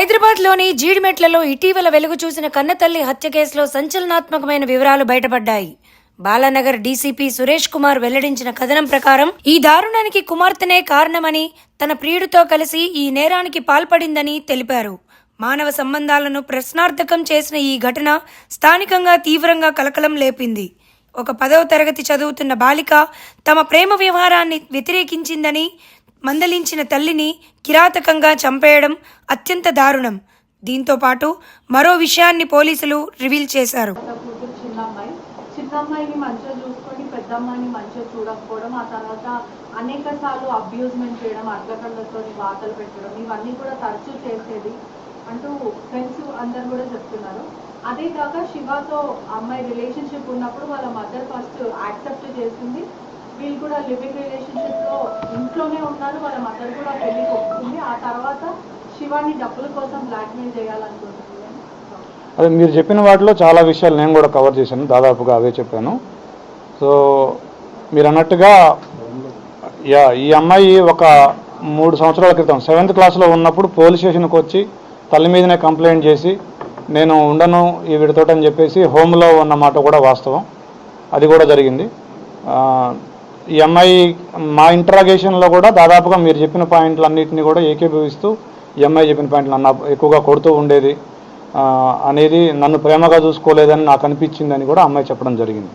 హైదరాబాద్లోని జీడిమెట్లలో ఇటీవల వెలుగు చూసిన కన్నతల్లి హత్య కేసులో సంచలనాత్మకమైన వివరాలు బయటపడ్డాయి. బాలానగర్ డీసీపీ సురేష్ కుమార్ వెల్లడించిన కథనం ప్రకారం ఈ దారుణానికి కుమార్తెనే కారణమని తన ప్రియుడితో కలిసి ఈ నేరానికి పాల్పడిందని తెలిపారు. మానవ సంబంధాలను ప్రశ్నార్థకం చేసిన ఈ ఘటన స్థానికంగా తీవ్రంగా కలకలం లేపింది. ఒక పదవ తరగతి చదువుతున్న బాలిక తమ ప్రేమ వ్యవహారాన్ని వ్యతిరేకించిందని మందలించిన తల్లిని కిరాతకంగా చంపేయడం అత్యంత దారుణం. దీంతో పాటు మరో విషయాన్ని పోలీసులు రివీల్ చేశారు. చిన్నమ్మాయిని చిన్న అమ్మాయి మంచిగా చూసుకొని పెద్దమ్మాయిని మంచిగా చూడకపోవడం ఆ తర్వాత అనేక సార్లు అబ్యూజ్మెంట్ చేయడం అడ్లకళ్ళతో వార్తలు పెట్టడం ఇవన్నీ కూడా తరచూ చేసేది అంటూ ఫ్రెండ్స్ అందరు కూడా చెప్తున్నారు. అదే కాక శివతో అమ్మాయి రిలేషన్షిప్ ఉన్నప్పుడు వాళ్ళ మదర్ ఫస్ట్ యాక్సెప్ట్ చేసింది. వీళ్ళు కూడా లివింగ్ రిలేషన్షిప్లో ఇంట్లోనే ఉన్నారు. వాళ్ళ మదర్ కూడా పెళ్ళికి ఒప్పుకుంది ఆ తర్వాత శివాని డబ్బుల కోసం బ్లాక్మెయిల్ చేయాలనుకుంటుంది అదే మీరు చెప్పిన వాటిలో చాలా విషయాలు నేను కూడా కవర్ చేశాను. దాదాపుగా అవే చెప్పాను. సో మీరు అన్నట్టుగా యా ఈ అమ్మాయి ఒక మూడు సంవత్సరాల క్రితం సెవెంత్ క్లాస్లో ఉన్నప్పుడు పోలీస్ స్టేషన్కి వచ్చి తల్లి మీదనే కంప్లైంట్ చేసి నేను ఉండను ఈ వీడితోటి చెప్పేసి హోమ్లో ఉన్న మాట కూడా వాస్తవం. అది కూడా జరిగింది. ఈ అమ్మాయి మా ఇంట్రాగేషన్లో కూడా దాదాపుగా మీరు చెప్పిన పాయింట్లన్నింటినీ కూడా ఏకీభవిస్తూ ఈ అమ్మాయి చెప్పిన పాయింట్లు అన్న ఎక్కువగా కొడుతూ ఉండేది. అనేది నన్ను ప్రేమగా చూసుకోలేదని నాకు అనిపించిందని కూడా అమ్మాయి చెప్పడం జరిగింది.